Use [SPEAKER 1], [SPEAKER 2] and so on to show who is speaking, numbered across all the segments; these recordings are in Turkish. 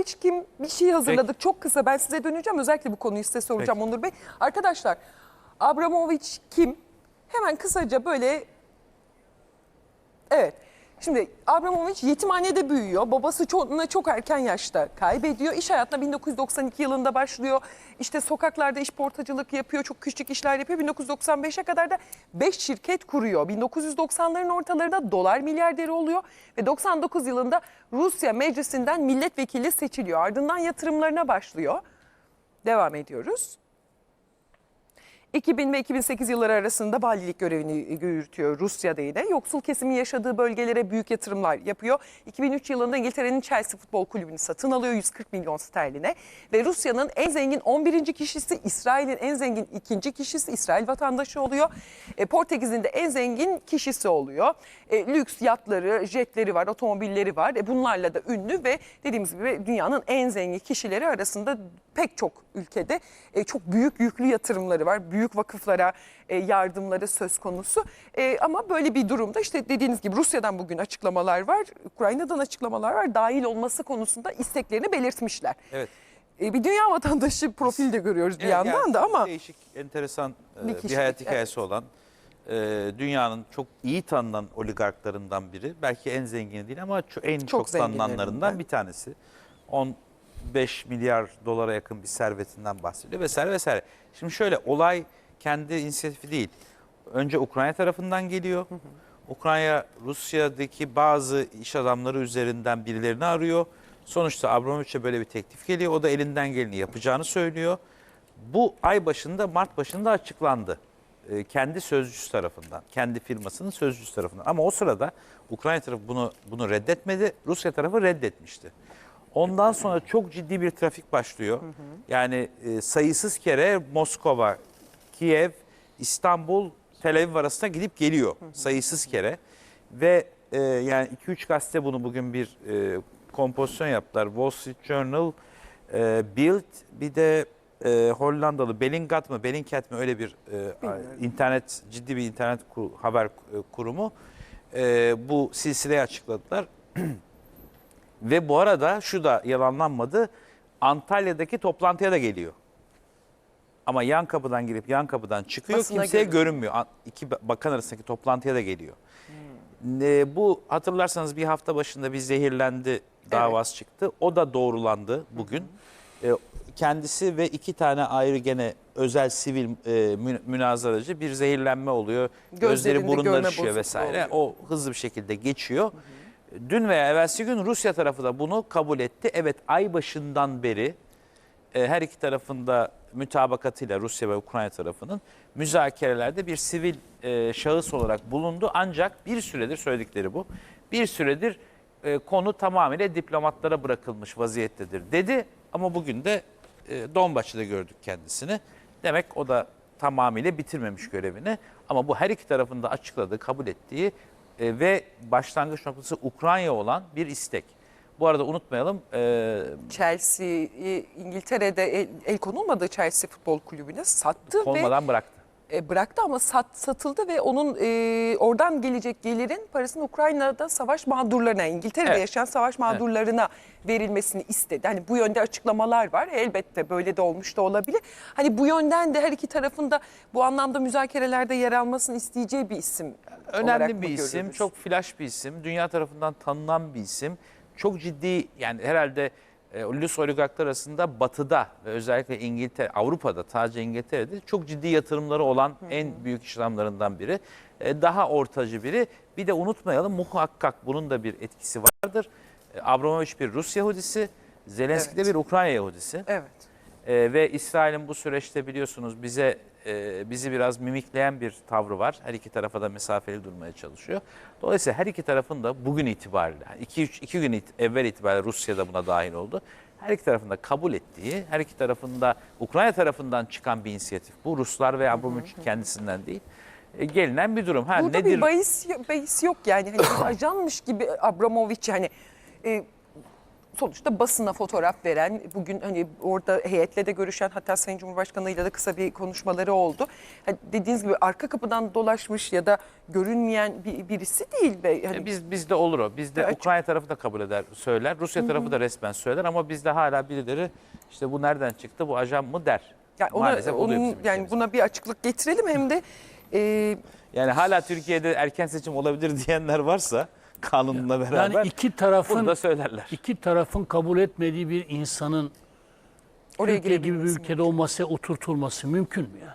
[SPEAKER 1] Abramovich kim? Bir şey hazırladık çok kısa. Ben size döneceğim. Özellikle bu konuyu size soracağım. Onur Bey. Arkadaşlar Abramovich kim? Hemen kısaca böyle Evet. Şimdi Abramovich yetimhanede büyüyor. Babası çok, çok erken yaşta kaybediyor. İş hayatına 1992 yılında başlıyor. İşte sokaklarda iş portacılık yapıyor. Çok küçük işler yapıyor. 1995'e kadar da 5 şirket kuruyor. 1990'ların ortalarında dolar milyarderi oluyor. Ve 99 yılında Rusya meclisinden milletvekili seçiliyor. Ardından yatırımlarına başlıyor. Devam ediyoruz. 2000 ve 2008 yılları arasında valilik görevini yürütüyor Rusya'da yine. Yoksul kesimin yaşadığı bölgelere büyük yatırımlar yapıyor. 2003 yılında İngiltere'nin Chelsea Futbol Kulübü'nü satın alıyor 140 milyon sterline. Ve Rusya'nın en zengin 11. kişisi, İsrail'in en zengin ikinci kişisi, İsrail vatandaşı oluyor. E, Portekiz'in de en zengin kişisi oluyor. E, lüks yatları, jetleri var, otomobilleri var. E, bunlarla da ünlü ve dediğimiz gibi dünyanın en zengin kişileri arasında pek çok ülkede e, çok büyük yüklü yatırımları var. Büyük vakıflara e, yardımları söz konusu. E, ama böyle bir durumda işte dediğiniz gibi Rusya'dan bugün açıklamalar var. Ukrayna'dan açıklamalar var. Dahil olması konusunda isteklerini belirtmişler.
[SPEAKER 2] Evet.
[SPEAKER 1] E, bir dünya vatandaşı profili de görüyoruz bir
[SPEAKER 2] Evet,
[SPEAKER 1] yandan
[SPEAKER 2] yani
[SPEAKER 1] da
[SPEAKER 2] çok
[SPEAKER 1] ama
[SPEAKER 2] değişik, enteresan e,
[SPEAKER 1] Bir
[SPEAKER 2] bir,
[SPEAKER 1] kişilik,
[SPEAKER 2] hayat hikayesi
[SPEAKER 1] evet.
[SPEAKER 2] olan e, dünyanın çok iyi tanınan oligarklarından biri. Belki en zengini değil ama en çok,
[SPEAKER 1] zenginlerinden.
[SPEAKER 2] tanınanlarından bir tanesi. 15 milyar dolara yakın bir servetinden bahsediyor vesaire vesaire. Şimdi şöyle olay kendi inisiyatifi değil. Önce Ukrayna tarafından geliyor. Ukrayna Rusya'daki bazı iş adamları üzerinden birilerini arıyor. Sonuçta Abramovich'e böyle bir teklif geliyor. O da elinden geleni yapacağını söylüyor. Bu ay başında Mart başında açıklandı. Ee, kendi sözcüsü tarafından, kendi firmasının sözcüsü tarafından. Ama o sırada Ukrayna tarafı bunu bunu reddetmedi, Rusya tarafı reddetmişti. Ondan sonra çok ciddi bir trafik başlıyor. Yani e, sayısız kere Moskova, Kiev, İstanbul, Tel Aviv arasında gidip geliyor sayısız kere. Ve e, yani 2-3 gazete bunu bugün bir e, kompozisyon yaptılar. Wall Street Journal, e, Bild bir de e, Hollandalı Bellingcat mı Bellingcat mı öyle bir e, internet ciddi bir internet kur- haber e, kurumu e, bu silsileyi açıkladılar. Ve bu arada şu da yalanlanmadı. Antalya'daki toplantıya da geliyor. Ama yan kapıdan girip yan kapıdan çıkıyor.
[SPEAKER 1] Basına
[SPEAKER 2] kimseye
[SPEAKER 1] görünüyor.
[SPEAKER 2] görünmüyor. An- İki bakan arasındaki toplantıya da geliyor. E, bu hatırlarsanız bir hafta başında bir zehirlendi davası çıktı. O da doğrulandı bugün. E, kendisi ve iki tane ayrı gene özel sivil e, mü- münazaracı bir zehirlenme oluyor. Gözleri
[SPEAKER 1] Gözlerinde görme
[SPEAKER 2] burunları şişiyor
[SPEAKER 1] bozukluğu
[SPEAKER 2] vesaire.
[SPEAKER 1] oluyor.
[SPEAKER 2] O hızlı bir şekilde geçiyor. Dün veya evvelsi gün Rusya tarafı da bunu kabul etti. Evet ay başından beri e, her iki tarafında mütabakatıyla Rusya ve Ukrayna tarafının müzakerelerde bir sivil e, şahıs olarak bulundu. Ancak bir süredir söyledikleri bu. Bir süredir e, konu tamamıyla diplomatlara bırakılmış vaziyettedir dedi. Ama bugün de e, Donbaşı'da gördük kendisini. Demek o da tamamıyla bitirmemiş görevini. Ama bu her iki tarafın da açıkladığı, kabul ettiği e, ve başlangıç noktası Ukrayna olan bir istek. Bu arada unutmayalım e,
[SPEAKER 1] Chelsea İngiltere'de el, el konulmadı Chelsea Futbol Kulübü'ne sattı ve
[SPEAKER 2] olmadan bıraktı.
[SPEAKER 1] E, bıraktı ama sat, satıldı ve onun e, oradan gelecek gelirin parasının Ukrayna'da savaş mağdurlarına, İngiltere'de
[SPEAKER 2] Evet.
[SPEAKER 1] yaşayan savaş mağdurlarına verilmesini istedi. Hani bu yönde açıklamalar var. Elbette böyle de olmuş da olabilir. Hani bu yönden de her iki tarafında bu anlamda müzakerelerde yer almasını isteyeceği bir isim
[SPEAKER 2] Önemli bir isim,
[SPEAKER 1] görüyoruz?
[SPEAKER 2] çok flash bir isim, dünya tarafından tanınan bir isim. Çok ciddi yani herhalde e, ulus oligarklar arasında batıda ve özellikle İngiltere, Avrupa'da, sadece İngiltere'de çok ciddi yatırımları olan en büyük iş adamlarından biri. E, daha ortacı biri. Bir de unutmayalım muhakkak bunun da bir etkisi vardır. E, Abramovich bir Rus Yahudisi, Zelenski de
[SPEAKER 1] Evet.
[SPEAKER 2] bir Ukrayna Yahudisi.
[SPEAKER 1] Evet.
[SPEAKER 2] Ee, ve İsrail'in bu süreçte biliyorsunuz bize e, bizi biraz mimikleyen bir tavrı var. Her iki tarafa da mesafeli durmaya çalışıyor. Dolayısıyla her iki tarafın da bugün itibariyle, 2 üç iki gün it- evvel itibariyle Rusya da buna dahil oldu. Her iki tarafın da kabul ettiği, her iki tarafında Ukrayna tarafından çıkan bir inisiyatif. Bu Ruslar ve Abramovich kendisinden değil. E, gelinen bir durum. Ha,
[SPEAKER 1] Burada
[SPEAKER 2] nedir?
[SPEAKER 1] bir bahis, bahis yok yani. Hani bir ajanmış gibi Abramovich hani e, sonuçta basına fotoğraf veren, bugün hani orada heyetle de görüşen hatta Sayın Cumhurbaşkanı'yla da kısa bir konuşmaları oldu. Hani dediğiniz gibi arka kapıdan dolaşmış ya da görünmeyen bir, birisi değil. Hani
[SPEAKER 2] E Biz bizde olur o. Bizde
[SPEAKER 1] Açık.
[SPEAKER 2] Ukrayna tarafı da kabul eder, söyler. Rusya tarafı da resmen söyler ama bizde hala birileri işte bu nereden çıktı, bu ajan mı der.
[SPEAKER 1] yani ona,
[SPEAKER 2] Maalesef oluyor
[SPEAKER 1] onun,
[SPEAKER 2] bizim
[SPEAKER 1] yani buna bir açıklık getirelim hem de e,
[SPEAKER 2] Yani hala Türkiye'de erken seçim olabilir diyenler varsa kanunla beraber
[SPEAKER 3] Yani iki tarafın
[SPEAKER 2] da söylerler.
[SPEAKER 3] iki tarafın kabul etmediği bir insanın
[SPEAKER 1] oraya
[SPEAKER 3] Türkiye gibi bir ülkede o masaya oturtulması mümkün mü yani?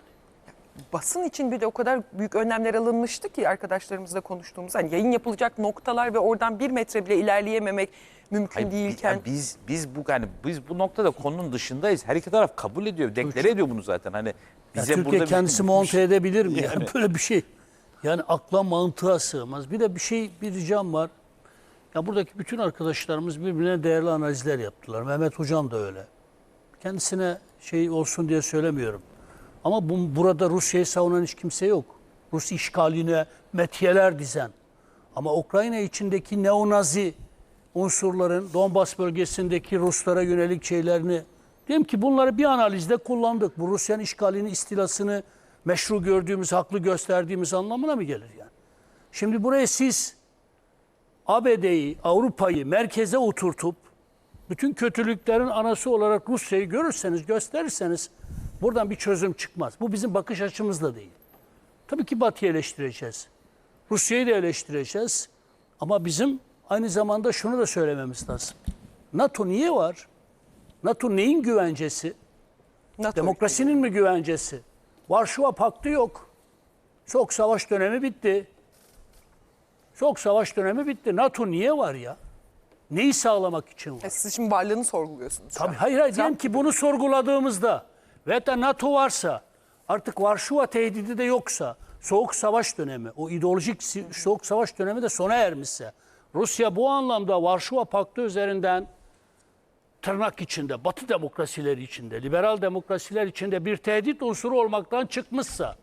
[SPEAKER 1] basın için bir de o kadar büyük önlemler alınmıştı ki arkadaşlarımızla konuştuğumuz hani yayın yapılacak noktalar ve oradan bir metre bile ilerleyememek mümkün
[SPEAKER 2] Hayır,
[SPEAKER 1] değilken
[SPEAKER 2] yani biz biz bu yani biz bu noktada konunun dışındayız. Her iki taraf kabul ediyor, deklare ediyor bunu zaten. Hani
[SPEAKER 3] Ya
[SPEAKER 2] bize
[SPEAKER 3] Türkiye
[SPEAKER 2] burada
[SPEAKER 3] kendisi
[SPEAKER 2] bir-
[SPEAKER 3] monte edebilir mi? Yani.
[SPEAKER 2] Yani.
[SPEAKER 3] böyle bir şey. Yani akla mantığa sığmaz. Bir de bir şey, bir ricam var. Ya buradaki bütün arkadaşlarımız birbirine değerli analizler yaptılar. Mehmet Hocam da öyle. Kendisine şey olsun diye söylemiyorum. Ama bu, burada Rusya'yı savunan hiç kimse yok. Rus işgaline metiyeler dizen. Ama Ukrayna içindeki neonazi unsurların Donbas bölgesindeki Ruslara yönelik şeylerini diyelim ki bunları bir analizde kullandık. Bu Rusya'nın işgalini, istilasını meşru gördüğümüz, haklı gösterdiğimiz anlamına mı gelir yani? Şimdi buraya siz ABD'yi, Avrupa'yı merkeze oturtup bütün kötülüklerin anası olarak Rusya'yı görürseniz, gösterirseniz buradan bir çözüm çıkmaz. Bu bizim bakış açımız da değil. Tabii ki Batı'yı eleştireceğiz. Rusya'yı da eleştireceğiz. Ama bizim aynı zamanda şunu da söylememiz lazım. NATO niye var? NATO neyin güvencesi?
[SPEAKER 1] NATO
[SPEAKER 3] Demokrasinin mi güvencesi? Varşova Paktı yok. Soğuk savaş dönemi bitti. Soğuk savaş dönemi bitti. NATO niye var ya? Neyi sağlamak için var?
[SPEAKER 1] ülkesi. Siz şimdi varlığını sorguluyorsunuz.
[SPEAKER 3] Tabii hayır hayır diyelim ki bunu sorguladığımızda ve da NATO varsa artık Varşova tehdidi de yoksa soğuk savaş dönemi o ideolojik soğuk savaş dönemi de sona ermişse Rusya bu anlamda Varşova Paktı üzerinden tırnak içinde Batı demokrasileri içinde liberal demokrasiler içinde bir tehdit unsuru olmaktan çıkmışsa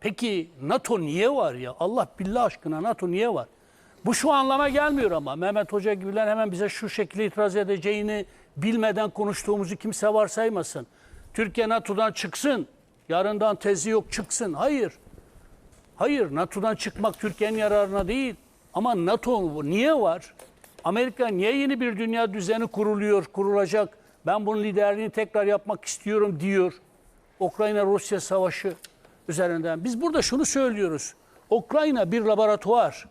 [SPEAKER 3] Peki NATO niye var ya? Allah billah aşkına NATO niye var? Bu şu anlama gelmiyor ama Mehmet Hoca gibiler hemen bize şu şekilde itiraz edeceğini bilmeden konuştuğumuzu kimse varsaymasın. Türkiye NATO'dan çıksın. Yarından tezi yok çıksın. Hayır. Hayır NATO'dan çıkmak Türkiye'nin yararına değil. Ama NATO niye var? Amerika niye yeni bir dünya düzeni kuruluyor, kurulacak? Ben bunun liderliğini tekrar yapmak istiyorum diyor. Ukrayna-Rusya savaşı üzerinden. Biz burada şunu söylüyoruz. Ukrayna bir laboratuvar.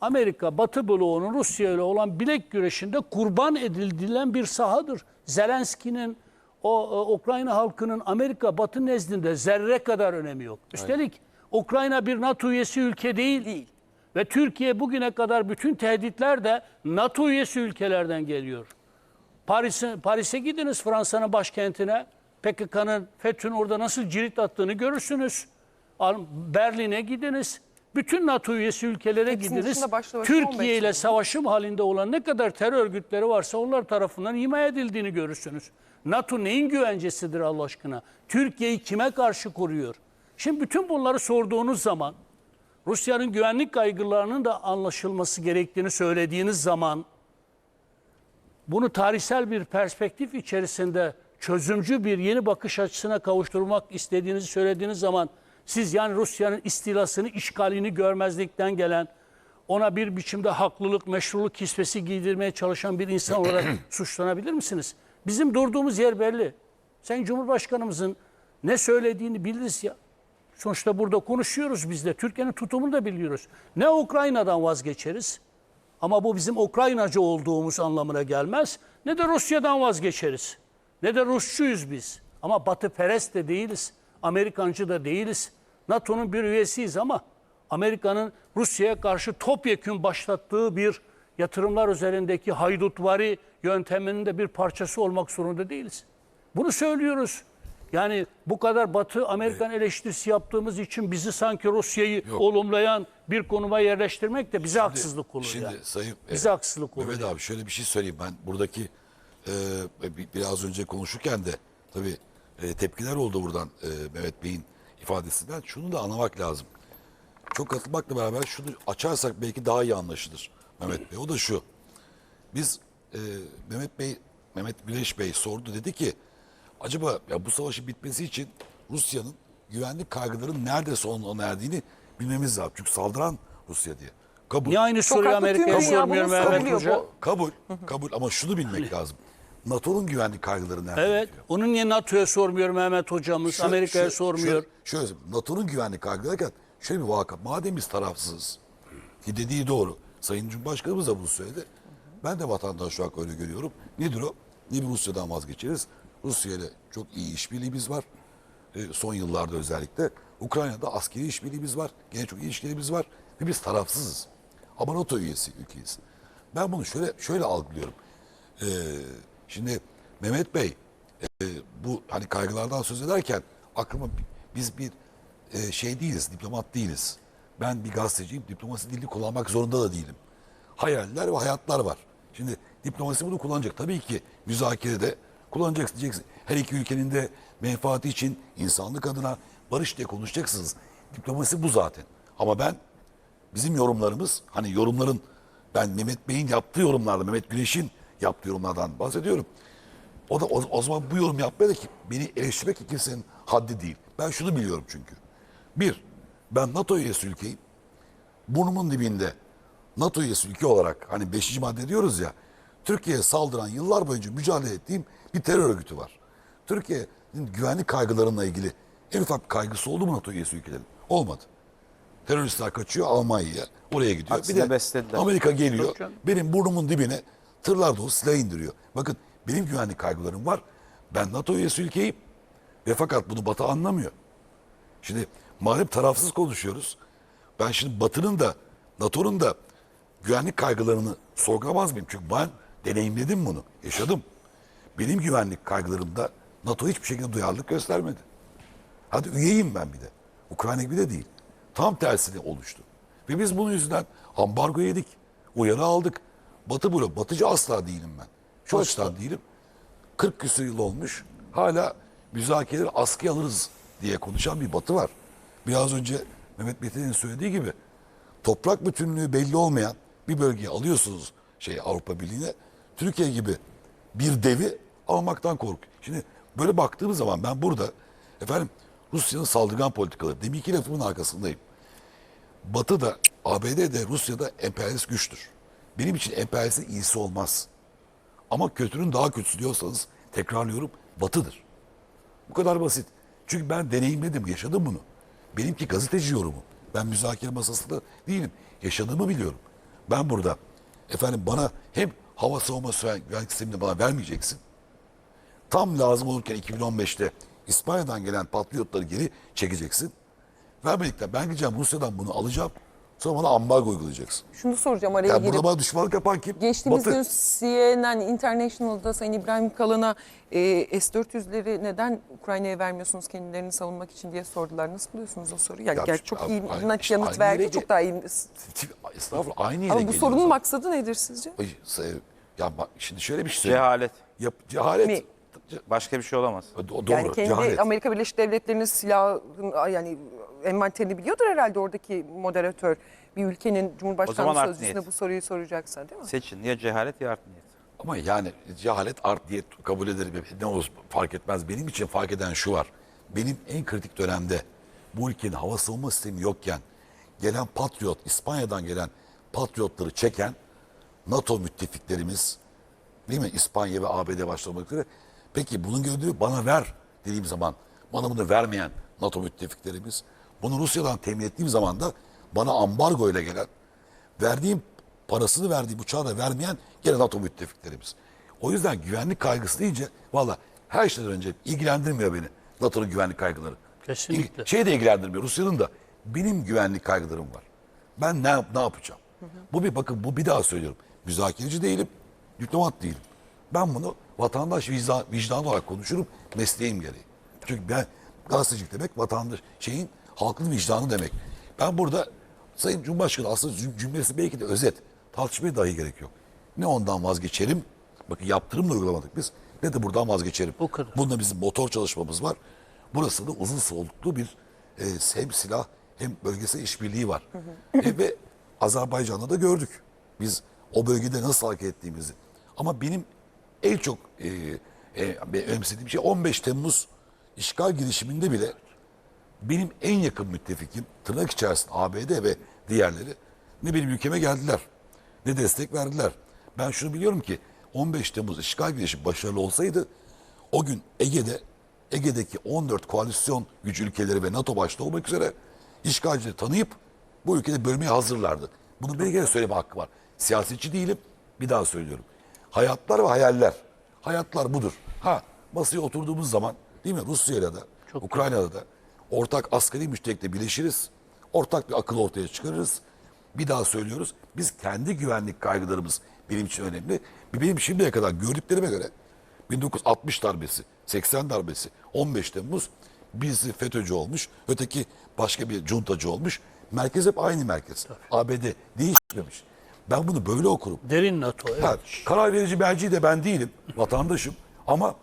[SPEAKER 3] Amerika, Batı bloğunun Rusya ile olan bilek güreşinde kurban edilen bir sahadır. Zelenski'nin, o e, Ukrayna halkının Amerika, Batı nezdinde zerre kadar önemi yok. Üstelik Ukrayna bir NATO üyesi ülke değil.
[SPEAKER 1] Değil.
[SPEAKER 3] Ve Türkiye bugüne kadar bütün tehditler de NATO üyesi ülkelerden geliyor. Paris'e Paris'e gidiniz Fransa'nın başkentine. PKK'nın FETÖ'nün orada nasıl cirit attığını görürsünüz. Berlin'e gidiniz. Bütün NATO üyesi ülkelere
[SPEAKER 1] Hepsinin
[SPEAKER 3] gidiniz.
[SPEAKER 1] dışında başlı başına 15
[SPEAKER 3] Türkiye ile savaşım halinde olan ne kadar terör örgütleri varsa onlar tarafından himaye edildiğini görürsünüz. NATO neyin güvencesidir Allah aşkına? Türkiye'yi kime karşı koruyor? Şimdi bütün bunları sorduğunuz zaman Rusya'nın güvenlik kaygılarının da anlaşılması gerektiğini söylediğiniz zaman bunu tarihsel bir perspektif içerisinde çözümcü bir yeni bakış açısına kavuşturmak istediğinizi söylediğiniz zaman siz yani Rusya'nın istilasını, işgalini görmezlikten gelen, ona bir biçimde haklılık, meşruluk kisvesi giydirmeye çalışan bir insan olarak suçlanabilir misiniz? Bizim durduğumuz yer belli. Sen Cumhurbaşkanımızın ne söylediğini biliriz ya. Sonuçta burada konuşuyoruz biz de. Türkiye'nin tutumunu da biliyoruz. Ne Ukrayna'dan vazgeçeriz ama bu bizim Ukraynacı olduğumuz anlamına gelmez. Ne de Rusya'dan vazgeçeriz. Ne de Rusçuyuz biz. Ama Batı perest de değiliz. Amerikancı da değiliz. NATO'nun bir üyesiyiz ama Amerika'nın Rusya'ya karşı topyekün başlattığı bir yatırımlar üzerindeki haydutvari yönteminin de bir parçası olmak zorunda değiliz. Bunu söylüyoruz. Yani bu kadar Batı Amerikan eleştirisi yaptığımız için bizi sanki Rusya'yı
[SPEAKER 4] Yok.
[SPEAKER 3] olumlayan bir konuma yerleştirmek de bize haksızlık olur.
[SPEAKER 4] Şimdi
[SPEAKER 3] yani.
[SPEAKER 4] sayın
[SPEAKER 3] Bize
[SPEAKER 4] e,
[SPEAKER 3] haksızlık olur.
[SPEAKER 4] Mehmet abi şöyle bir şey söyleyeyim ben buradaki e, bi- biraz önce konuşurken de tabii e, tepkiler oldu buradan e, Mehmet Bey'in ifadesinden. Şunu da anlamak lazım. Çok katılmakla beraber şunu açarsak belki daha iyi anlaşılır Mehmet Bey. O da şu. Biz e, Mehmet Bey, Mehmet Güneş Bey sordu dedi ki acaba ya bu savaşın bitmesi için Rusya'nın güvenlik kaygılarının nerede sonuna erdiğini bilmemiz lazım. Çünkü saldıran Rusya diye. Kabul.
[SPEAKER 3] Niye aynı soruyu Amerika'ya
[SPEAKER 1] dünya
[SPEAKER 3] sormuyor
[SPEAKER 1] bunu
[SPEAKER 3] Mehmet. Hoca?
[SPEAKER 1] Bu-
[SPEAKER 4] Kabul. Kabul ama şunu bilmek lazım. NATO'nun güvenlik kaygıları nerede?
[SPEAKER 3] Evet.
[SPEAKER 4] bitiyor?
[SPEAKER 3] Onu niye NATO'ya sormuyor Mehmet hocamız? Amerika'ya sormuyor.
[SPEAKER 4] Şöyle, şöyle NATO'nun güvenlik kaygıları derken şöyle bir vaka. Madem biz tarafsızız ki dediği doğru. Sayın Cumhurbaşkanımız da bunu söyledi. Ben de vatandaş olarak öyle görüyorum. Nedir o? Ne bir Rusya'dan vazgeçeriz. Rusya ile çok iyi işbirliğimiz var. Ee, son yıllarda özellikle. Ukrayna'da askeri işbirliğimiz var. Gene çok iyi ilişkilerimiz var. Ve biz tarafsızız. Ama NATO üyesi ülkeyiz. Ben bunu şöyle şöyle algılıyorum. Ee, şimdi Mehmet Bey e, bu hani kaygılardan söz ederken aklıma bi- biz bir e, şey değiliz, diplomat değiliz. Ben bir gazeteciyim, diplomasi dilini kullanmak zorunda da değilim. Hayaller ve hayatlar var. Şimdi diplomasi bunu kullanacak. Tabii ki müzakerede kullanacaksın diyeceksin. Her iki ülkenin de menfaati için insanlık adına barış diye konuşacaksınız. Diplomasi bu zaten. Ama ben bizim yorumlarımız hani yorumların ben Mehmet Bey'in yaptığı yorumlarda Mehmet Güneş'in yaptığı yorumlardan bahsediyorum. O da o, o zaman bu yorum yapmaya da ki beni eleştirmek ki kimsenin haddi değil. Ben şunu biliyorum çünkü. Bir, ben NATO üyesi ülkeyim. Burnumun dibinde NATO üyesi ülke olarak hani 5. madde diyoruz ya. Türkiye'ye saldıran yıllar boyunca mücadele ettiğim bir terör örgütü var. Türkiye'nin güvenlik kaygılarına ilgili en ufak bir kaygısı oldu mu NATO üyesi ülkelerin? Olmadı. Teröristler kaçıyor Almanya'ya. Oraya gidiyor.
[SPEAKER 2] Aksine beslediler.
[SPEAKER 4] Amerika geliyor. Benim burnumun dibine tırlar dolu silah indiriyor. Bakın benim güvenlik kaygılarım var. Ben NATO üyesi ülkeyim. Ve fakat bunu Batı anlamıyor. Şimdi madem tarafsız konuşuyoruz. Ben şimdi Batı'nın da NATO'nun da güvenlik kaygılarını sorgulamaz mıyım? Çünkü ben deneyimledim bunu. Yaşadım. Benim güvenlik kaygılarımda NATO hiçbir şekilde duyarlılık göstermedi. Hadi üyeyim ben bir de. Ukrayna gibi de değil. Tam tersine oluştu. Ve biz bunun yüzünden ambargo yedik. Uyarı aldık. Batı blok. Batıcı asla değilim ben. Şu açıdan değilim. 40 küsur yıl olmuş. Hala müzakereleri askıya alırız diye konuşan bir batı var. Biraz önce Mehmet Metin'in söylediği gibi toprak bütünlüğü belli olmayan bir bölgeyi alıyorsunuz şey Avrupa Birliği'ne. Türkiye gibi bir devi almaktan kork. Şimdi böyle baktığımız zaman ben burada efendim Rusya'nın saldırgan politikaları deminki lafımın arkasındayım. Batı da ABD de Rusya'da emperyalist güçtür. Benim için emperyalistin iyisi olmaz. Ama kötünün daha kötüsü diyorsanız tekrarlıyorum batıdır. Bu kadar basit. Çünkü ben deneyimledim, yaşadım bunu. Benimki gazeteci yorumu. Ben müzakere masasında değilim. Yaşadığımı biliyorum. Ben burada efendim bana hem hava savunma güvenlik sistemini bana vermeyeceksin. Tam lazım olurken 2015'te İspanya'dan gelen patriotları geri çekeceksin. Vermedikten ben gideceğim Rusya'dan bunu alacağım. Sonra bana ambargo uygulayacaksın.
[SPEAKER 1] Şunu soracağım araya
[SPEAKER 4] Yani
[SPEAKER 1] girip.
[SPEAKER 4] burada bana düşmanlık yapan kim?
[SPEAKER 1] Geçtiğimiz
[SPEAKER 4] Batı.
[SPEAKER 1] gün CNN International'da Sayın İbrahim Kalın'a e, S-400'leri neden Ukrayna'ya vermiyorsunuz kendilerini savunmak için diye sordular. Nasıl buluyorsunuz o soruyu? Yani
[SPEAKER 4] Ya
[SPEAKER 1] gerçi
[SPEAKER 4] işte
[SPEAKER 1] çok
[SPEAKER 4] abi,
[SPEAKER 1] iyi
[SPEAKER 4] aynı-
[SPEAKER 1] net
[SPEAKER 4] işte
[SPEAKER 1] yanıt
[SPEAKER 4] aynı
[SPEAKER 1] verdi.
[SPEAKER 4] yere
[SPEAKER 1] Çok daha iyi.
[SPEAKER 4] Estağfurullah aynı yere
[SPEAKER 1] Ama bu
[SPEAKER 4] geliyoruz
[SPEAKER 1] sorunun maksadı nedir sizce?
[SPEAKER 4] Ay, se- Ya bak şimdi şöyle bir şey söyleyeyim.
[SPEAKER 2] Cehalet.
[SPEAKER 4] Yap, cehalet.
[SPEAKER 1] Mi?
[SPEAKER 2] Başka bir şey olamaz.
[SPEAKER 4] O- Doğru.
[SPEAKER 1] yani kendi
[SPEAKER 4] cehalet.
[SPEAKER 1] Amerika Birleşik Devletleri'nin silahın yani envanterini biliyordur herhalde oradaki moderatör. Bir ülkenin
[SPEAKER 2] O zaman
[SPEAKER 1] Cumhurbaşkanlığı
[SPEAKER 2] art
[SPEAKER 1] sözcüsüne
[SPEAKER 2] niyet.
[SPEAKER 1] bu soruyu soracaksa değil mi?
[SPEAKER 2] Seçin ya cehalet ya art niyet.
[SPEAKER 4] Ama yani cehalet art diye kabul ederim. Ne olur fark etmez. Benim için fark eden şu var. Benim en kritik dönemde bu ülkenin hava savunma sistemi yokken gelen Patriot, İspanya'dan gelen Patriotları çeken NATO müttefiklerimiz değil mi? İspanya ve ABD başta olmak üzere. Peki bunun gördüğü bana ver dediğim zaman bana bunu vermeyen NATO müttefiklerimiz bunu Rusya'dan temin ettiğim zaman da bana ambargo ile gelen verdiğim parasını verdiğim uçağı da vermeyen gene NATO müttefiklerimiz. O yüzden güvenlik kaygısı deyince valla her şeyden önce ilgilendirmiyor beni NATO'nun güvenlik kaygıları.
[SPEAKER 3] Kesinlikle.
[SPEAKER 4] Şey de ilgilendirmiyor Rusya'nın da benim güvenlik kaygılarım var. Ben ne, ne yapacağım? Bu bir bakın bu bir daha söylüyorum. Müzakereci değilim, diplomat değilim. Ben bunu vatandaş vicdan, vicdanı olarak konuşurum mesleğim gereği. Çünkü ben gazetecilik demek vatandaş şeyin halkın vicdanı demek. Ben burada Sayın Cumhurbaşkanı aslında cüm- cümlesi belki de özet. Tartışmaya dahi gerek yok. Ne ondan vazgeçerim. Bakın yaptırımla uygulamadık biz. Ne de buradan vazgeçerim.
[SPEAKER 3] Bu kadar.
[SPEAKER 4] Bunda bizim motor çalışmamız var. Burası da uzun soluklu bir e, hem silah hem bölgesel işbirliği var. E, ve Azerbaycan'da da gördük. Biz o bölgede nasıl hareket ettiğimizi. Ama benim en çok e, e, önemsediğim şey 15 Temmuz işgal girişiminde bile benim en yakın müttefikim tırnak içerisinde ABD ve diğerleri ne benim ülkeme geldiler ne destek verdiler. Ben şunu biliyorum ki 15 Temmuz işgal girişimi başarılı olsaydı o gün Ege'de Ege'deki 14 koalisyon güç ülkeleri ve NATO başta olmak üzere işgalcileri tanıyıp bu ülkede bölmeye hazırlardı. Bunu bir kere söyleme hakkı var. Siyasetçi değilim. Bir daha söylüyorum. Hayatlar ve hayaller. Hayatlar budur. Ha masaya oturduğumuz zaman değil mi Rusya'yla da Ukrayna'da da ortak askeri müşterekle birleşiriz. Ortak bir akıl ortaya çıkarırız. Bir daha söylüyoruz. Biz kendi güvenlik kaygılarımız benim için önemli. Benim şimdiye kadar gördüklerime göre 1960 darbesi, 80 darbesi, 15 Temmuz birisi FETÖ'cü olmuş, öteki başka bir cuntacı olmuş. Merkez hep aynı merkez. ABD değişmemiş. Ben bunu böyle okurum.
[SPEAKER 3] Derin NATO. Evet.
[SPEAKER 4] Ha, karar verici merci de ben değilim, vatandaşım. Ama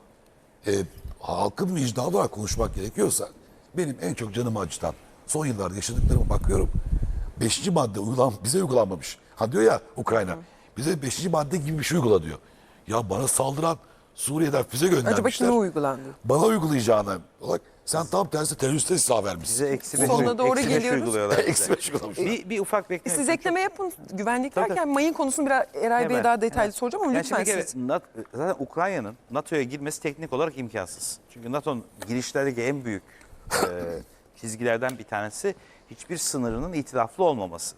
[SPEAKER 4] e, halkın vicdanı olarak konuşmak gerekiyorsa benim en çok canımı acıtan son yıllarda yaşadıklarıma bakıyorum. Beşinci madde uygulan, bize uygulanmamış. Ha diyor ya Ukrayna bize beşinci madde gibi bir şey uygula diyor. Ya bana saldıran Suriye'den füze
[SPEAKER 1] Acaba
[SPEAKER 4] göndermişler.
[SPEAKER 1] kime uygulandı?
[SPEAKER 4] Bana uygulayacağına olarak sen tam tersi teröriste silah vermişsin.
[SPEAKER 2] Bize eksi beş,
[SPEAKER 1] Sonuna doğru
[SPEAKER 2] eksi
[SPEAKER 1] geliyoruz.
[SPEAKER 2] uyguluyorlar.
[SPEAKER 4] Eksi beş uygulamışlar.
[SPEAKER 2] bir, bir ufak bekleme.
[SPEAKER 1] Siz
[SPEAKER 2] yapayım.
[SPEAKER 1] ekleme yapın. Güvenlik
[SPEAKER 2] Tabii,
[SPEAKER 1] derken mayın konusunu biraz Eray Bey'e daha detaylı
[SPEAKER 2] hemen.
[SPEAKER 1] soracağım ama
[SPEAKER 2] Yani
[SPEAKER 1] lütfen
[SPEAKER 2] kere
[SPEAKER 1] siz.
[SPEAKER 2] Nat- zaten Ukrayna'nın NATO'ya girmesi teknik olarak imkansız. Çünkü NATO'nun girişlerdeki en büyük e, çizgilerden bir tanesi hiçbir sınırının itilaflı olmaması.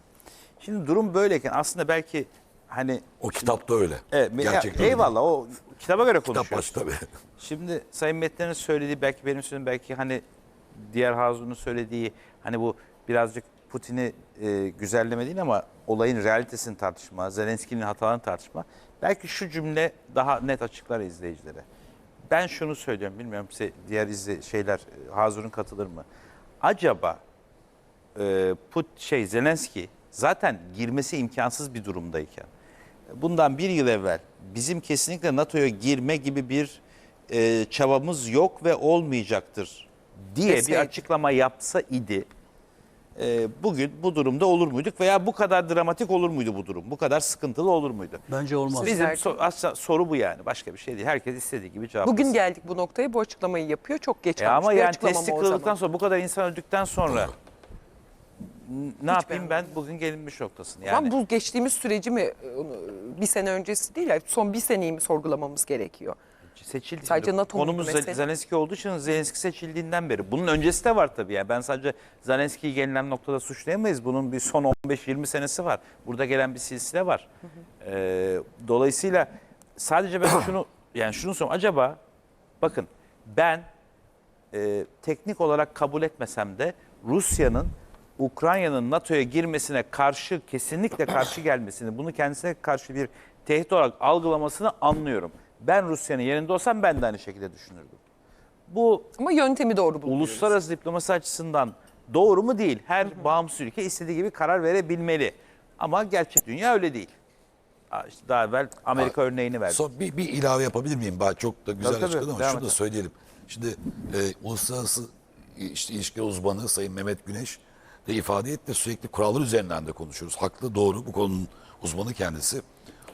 [SPEAKER 2] Şimdi durum böyleyken aslında belki hani
[SPEAKER 4] O kitapta öyle.
[SPEAKER 2] evet,
[SPEAKER 4] Gerçekten
[SPEAKER 2] eyvallah o kitaba göre
[SPEAKER 4] Kitap
[SPEAKER 2] konuşuyoruz.
[SPEAKER 4] başı tabii.
[SPEAKER 2] Şimdi Sayın Metner'in söylediği belki benim söylediğim belki hani diğer Hazun'un söylediği hani bu birazcık Putin'i e, güzelleme değil ama olayın realitesini tartışma, Zelenski'nin hatalarını tartışma. Belki şu cümle daha net açıklar izleyicilere. Ben şunu söylüyorum bilmiyorum size diğer izle şeyler e, Hazun'un katılır mı? Acaba e, Put şey Zelenski zaten girmesi imkansız bir durumdayken bundan bir yıl evvel bizim kesinlikle NATO'ya girme gibi bir e, çabamız yok ve olmayacaktır diye
[SPEAKER 1] Deseydi.
[SPEAKER 2] bir açıklama yapsa idi e, bugün bu durumda olur muyduk veya bu kadar dramatik olur muydu bu durum? Bu kadar sıkıntılı olur muydu?
[SPEAKER 3] Bence olmaz.
[SPEAKER 1] Biz-
[SPEAKER 2] Bizim so- aslında soru bu yani başka bir şey değil. Herkes istediği gibi cevaplasın.
[SPEAKER 1] Bugün geldik bu noktaya bu açıklamayı yapıyor. Çok geç
[SPEAKER 2] E
[SPEAKER 1] kalmış
[SPEAKER 2] ama
[SPEAKER 1] bir
[SPEAKER 2] yani testi kırıldıktan sonra bu kadar insan öldükten sonra ne yapayım ben bugün gelinmiş noktasın.
[SPEAKER 1] Ama
[SPEAKER 2] Yani
[SPEAKER 1] bu geçtiğimiz süreci mi e, onu, bir sene öncesi değil ya son bir seneyi mi sorgulamamız gerekiyor?
[SPEAKER 2] Seçildi.
[SPEAKER 1] Sadece
[SPEAKER 2] Şimdi
[SPEAKER 1] NATO
[SPEAKER 2] Konumuz
[SPEAKER 1] mesele?
[SPEAKER 2] Zelenski olduğu için Zelenski seçildiğinden beri. Bunun öncesi de var tabii. Yani ben sadece Zelenski'yi gelinen noktada suçlayamayız. Bunun bir son 15-20 senesi var. Burada gelen bir silsile var. Ee, dolayısıyla sadece ben şunu yani şunu soruyorum. Acaba bakın ben e, teknik olarak kabul etmesem de Rusya'nın Ukrayna'nın NATO'ya girmesine karşı kesinlikle karşı gelmesini, bunu kendisine karşı bir tehdit olarak algılamasını anlıyorum. Ben Rusya'nın yerinde olsam ben de aynı şekilde düşünürdüm. Bu
[SPEAKER 1] Ama yöntemi doğru buluyoruz.
[SPEAKER 2] uluslararası diplomasi açısından doğru mu değil? Her bağımsız ülke istediği gibi karar verebilmeli. Ama gerçek dünya öyle değil. Aa, işte daha evvel Amerika örneğini verdim.
[SPEAKER 4] Son bir, bir ilave yapabilir miyim? Ben çok da güzel
[SPEAKER 2] Tabii, tabii.
[SPEAKER 4] açıkladım ama
[SPEAKER 2] Devam
[SPEAKER 4] şunu da söyleyelim. Şimdi e, uluslararası işte ilişkiler uzmanı Sayın Mehmet Güneş de ifade etti. Sürekli kurallar üzerinden de konuşuyoruz. Haklı, doğru. Bu konunun uzmanı kendisi.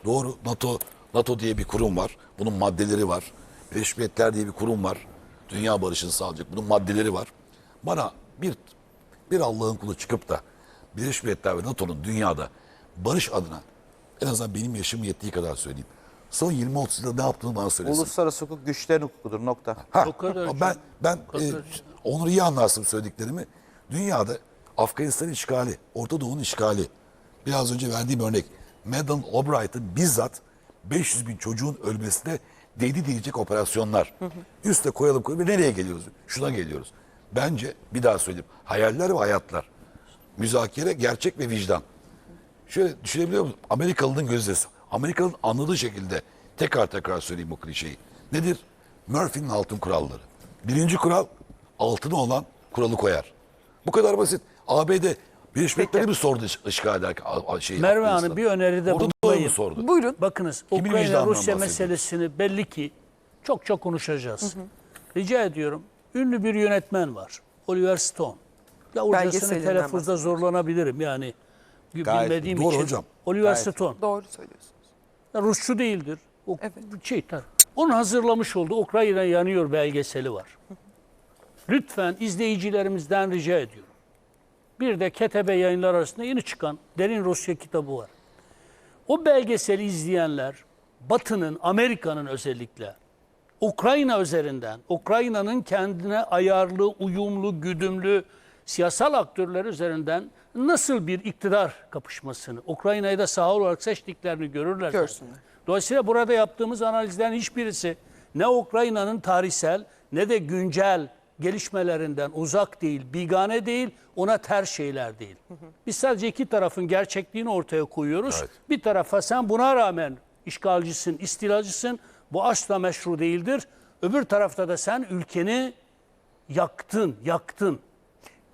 [SPEAKER 4] Doğru. NATO NATO diye bir kurum var. Bunun maddeleri var. Birleşmiş Milletler diye bir kurum var. Dünya barışını sağlayacak. Bunun maddeleri var. Bana bir bir Allah'ın kulu çıkıp da Birleşmiş Milletler ve NATO'nun dünyada barış adına en azından benim yaşım yettiği kadar söyleyeyim. Son 20-30 yılda ne yaptığını bana söylesin.
[SPEAKER 2] Uluslararası hukuk güçlerin hukukudur nokta.
[SPEAKER 4] Ha,
[SPEAKER 3] O kadar
[SPEAKER 4] ben ben e. Onur iyi anlarsın söylediklerimi. Dünyada Afganistan işgali, Orta Doğu'nun işgali, biraz önce verdiğim örnek, Madeleine Albright'ın bizzat 500 bin çocuğun ölmesine değdi diyecek operasyonlar. Üste koyalım koyalım ve nereye geliyoruz? Şuna geliyoruz. Bence bir daha söyleyeyim. Hayaller ve hayatlar. Müzakere, gerçek ve vicdan. Şöyle düşünebiliyor musun? Amerikalı'nın gözdesi. Amerikalı'nın anladığı şekilde tekrar tekrar söyleyeyim bu klişeyi. Nedir? Murphy'nin altın kuralları. Birinci kural altına olan kuralı koyar. Bu kadar basit. ABD Birleşmiş Milletler'i mi sordu iş- işgal ederken şeyi,
[SPEAKER 3] Merve? Hanım bir öneride
[SPEAKER 4] Orada
[SPEAKER 3] bulunayım.
[SPEAKER 4] sordu?
[SPEAKER 1] Buyurun.
[SPEAKER 3] Bakınız
[SPEAKER 4] Kimin
[SPEAKER 3] Ukrayna
[SPEAKER 4] vicdanından
[SPEAKER 3] Rusya meselesini belli ki çok çok konuşacağız. Rica ediyorum. Ünlü bir yönetmen var. Oliver Stone. Laurcasını
[SPEAKER 1] Belgeselinden
[SPEAKER 3] telaffuzda zorlanabilirim yani.
[SPEAKER 2] Gayet
[SPEAKER 3] bilmediğim
[SPEAKER 4] doğru
[SPEAKER 3] için.
[SPEAKER 4] hocam.
[SPEAKER 3] Oliver
[SPEAKER 2] Gayet
[SPEAKER 3] Stone.
[SPEAKER 1] Doğru söylüyorsunuz.
[SPEAKER 3] Ya Rusçu değildir. O
[SPEAKER 1] Evet.
[SPEAKER 3] şey, tar- onun hazırlamış olduğu Ukrayna yanıyor belgeseli var. Lütfen izleyicilerimizden rica ediyorum. Bir de Ketebe yayınlar arasında yeni çıkan Derin Rusya kitabı var. O belgeseli izleyenler Batı'nın, Amerika'nın özellikle Ukrayna üzerinden, Ukrayna'nın kendine ayarlı, uyumlu, güdümlü siyasal aktörler üzerinden nasıl bir iktidar kapışmasını, Ukrayna'yı da sağ olarak seçtiklerini görürler. zaten.
[SPEAKER 1] Görsünler.
[SPEAKER 3] Dolayısıyla burada yaptığımız analizlerin hiçbirisi ne Ukrayna'nın tarihsel ne de güncel gelişmelerinden uzak değil, bigane değil, ona ters şeyler değil. Biz sadece iki tarafın gerçekliğini ortaya koyuyoruz.
[SPEAKER 4] Evet.
[SPEAKER 3] Bir tarafa sen buna rağmen işgalcisin, istilacısın, bu asla meşru değildir. Öbür tarafta da sen ülkeni yaktın, yaktın.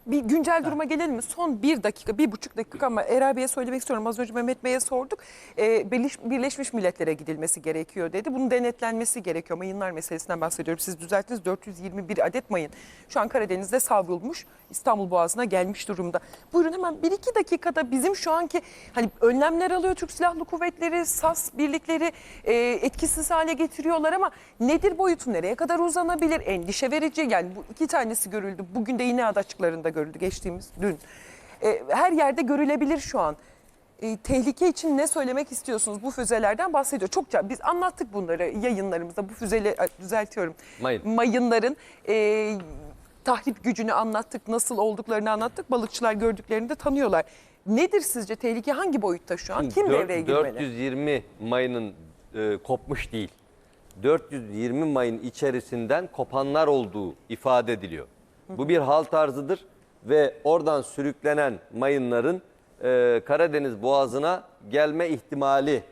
[SPEAKER 1] Bir güncel duruma gelelim mi? Son bir dakika, bir buçuk dakika ama Eray Bey'e söylemek istiyorum. Az önce Mehmet Bey'e sorduk. Ee, Birleş- Birleşmiş Milletler'e gidilmesi gerekiyor dedi. Bunun denetlenmesi gerekiyor. Mayınlar meselesinden bahsediyorum. Siz düzelttiniz 421 adet mayın. Şu an Karadeniz'de savrulmuş. İstanbul Boğazı'na gelmiş durumda. Buyurun hemen bir iki dakikada bizim şu anki hani önlemler alıyor Türk Silahlı Kuvvetleri, SAS birlikleri e, etkisiz hale getiriyorlar ama nedir boyutu nereye kadar uzanabilir? Endişe verici yani bu iki tanesi görüldü. Bugün de yine açıklarında görüldü geçtiğimiz dün. E, her yerde görülebilir şu an. E, tehlike için ne söylemek istiyorsunuz? Bu füzelerden bahsediyor. Çokça biz anlattık bunları yayınlarımızda. Bu füzeleri ay, düzeltiyorum.
[SPEAKER 5] Mayın.
[SPEAKER 1] Mayınların e, tahrip gücünü anlattık. Nasıl olduklarını anlattık. Balıkçılar gördüklerini de tanıyorlar. Nedir sizce tehlike hangi boyutta şu an? Kim
[SPEAKER 5] Dört-
[SPEAKER 1] devreye girmeli?
[SPEAKER 5] 420 mayının e, kopmuş değil. 420 mayın içerisinden kopanlar olduğu ifade ediliyor. Bu bir hal tarzıdır ve oradan sürüklenen mayınların e, Karadeniz Boğazı'na gelme ihtimali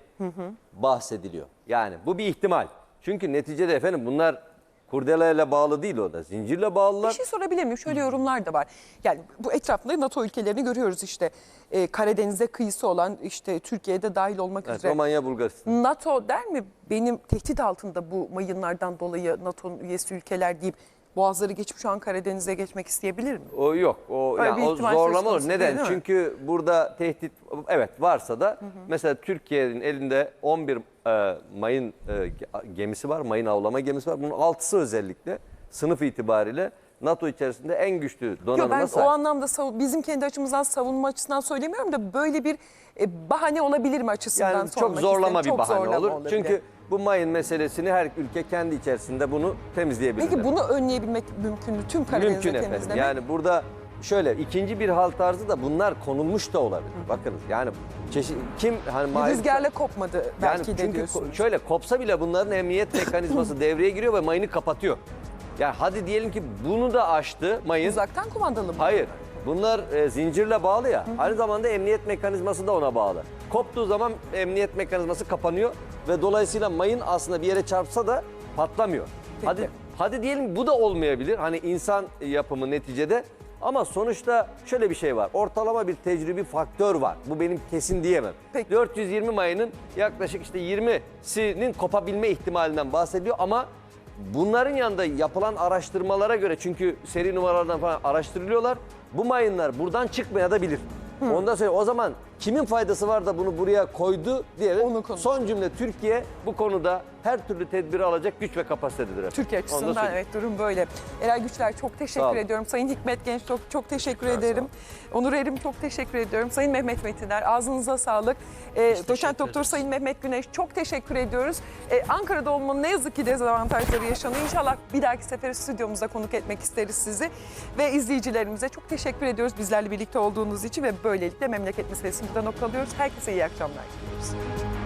[SPEAKER 5] bahsediliyor. Yani bu bir ihtimal. Çünkü neticede efendim bunlar kurdelayla bağlı değil o da. Zincirle bağlılar.
[SPEAKER 1] Bir şey sorabilir miyim? Şöyle yorumlar da var. Yani bu etrafında NATO ülkelerini görüyoruz işte. Ee, Karadeniz'e kıyısı olan işte Türkiye'de dahil olmak
[SPEAKER 5] Evet,
[SPEAKER 1] üzere.
[SPEAKER 5] Romanya, Bulgaristan.
[SPEAKER 1] NATO der mi benim tehdit altında bu mayınlardan dolayı NATO'nun üyesi ülkeler deyip boğazları geçip şu an Karadeniz'e geçmek isteyebilir mi?
[SPEAKER 5] O yok. O,
[SPEAKER 1] Öyle
[SPEAKER 5] yani
[SPEAKER 1] bir
[SPEAKER 5] o
[SPEAKER 1] ihtimal söz
[SPEAKER 5] zorlama olur.
[SPEAKER 1] konusu değil,
[SPEAKER 5] Neden?
[SPEAKER 1] değil mi?
[SPEAKER 5] Çünkü burada tehdit evet varsa da mesela Türkiye'nin elinde 11 e, mayın e, ge- gemisi var. Mayın avlama gemisi var. Bunun 6'sı özellikle sınıf itibariyle NATO içerisinde en güçlü
[SPEAKER 1] Yok
[SPEAKER 5] donanıma
[SPEAKER 1] ben
[SPEAKER 5] sahip.
[SPEAKER 1] o anlamda bizim kendi açımızdan savunma açısından söylemiyorum da böyle bir e, bahane olabilir mi açısından
[SPEAKER 5] Yani çok
[SPEAKER 1] sormak
[SPEAKER 5] zorlama
[SPEAKER 1] istedim.
[SPEAKER 5] bir
[SPEAKER 1] Çok
[SPEAKER 5] bahane
[SPEAKER 1] zorlama
[SPEAKER 5] olur.
[SPEAKER 1] olabilir.
[SPEAKER 5] Çünkü bu mayın meselesini her ülke kendi içerisinde bunu temizleyebilir.
[SPEAKER 1] Peki bunu önleyebilmek mümkün mü? Tüm Karadeniz'e
[SPEAKER 5] Mümkün efendim.
[SPEAKER 1] temizlemek.
[SPEAKER 5] Yani burada şöyle ikinci bir hal tarzı da bunlar konulmuş da olabilir. Bakınız yani çeşit kim hani mahir-
[SPEAKER 1] Rüzgarla kopmadı belki
[SPEAKER 5] yani
[SPEAKER 1] de
[SPEAKER 5] çünkü
[SPEAKER 1] diyorsunuz.
[SPEAKER 5] şöyle kopsa bile bunların emniyet mekanizması devreye giriyor ve mayını kapatıyor. Yani hadi diyelim ki bunu da aştı mayın.
[SPEAKER 1] Uzaktan kumandalı mı?
[SPEAKER 5] Hayır. Bunlar e, zincirle bağlı ya. Aynı zamanda emniyet mekanizması da ona bağlı. Koptuğu zaman emniyet mekanizması kapanıyor ve dolayısıyla mayın aslında bir yere çarpsa da patlamıyor. Hadi hadi diyelim bu da olmayabilir. Hani insan yapımı neticede ama sonuçta şöyle bir şey var. Ortalama bir tecrübi faktör var. Bu benim kesin diyemem.
[SPEAKER 1] Peki.
[SPEAKER 5] 420 mayının yaklaşık işte 20'sinin kopabilme ihtimalinden bahsediyor ama bunların yanında yapılan araştırmalara göre çünkü seri numaralardan falan araştırılıyorlar. Bu mayınlar buradan çıkmaya da bilir. Ondan sonra o zaman kimin faydası var da bunu buraya koydu diyerek
[SPEAKER 1] Onu
[SPEAKER 5] son cümle Türkiye bu konuda her türlü tedbiri alacak güç ve kapasitededir. efendim.
[SPEAKER 1] Türkiye açısından evet durum böyle. Eray Güçler çok teşekkür ediyorum. Sayın Hikmet Genç çok çok teşekkür ederim. Onur Erim çok teşekkür ediyorum. Sayın Mehmet Metiner ağzınıza sağlık. Ee, doçent doktor Sayın Mehmet Güneş çok teşekkür ediyoruz. Ee, Ankara'da olmanın ne yazık ki dezavantajları yaşanıyor. İnşallah bir dahaki sefer stüdyomuzda konuk etmek isteriz sizi. Ve izleyicilerimize çok teşekkür ediyoruz bizlerle birlikte olduğunuz için ve böylelikle memleket meselesini burada noktalıyoruz. Herkese iyi akşamlar diliyoruz.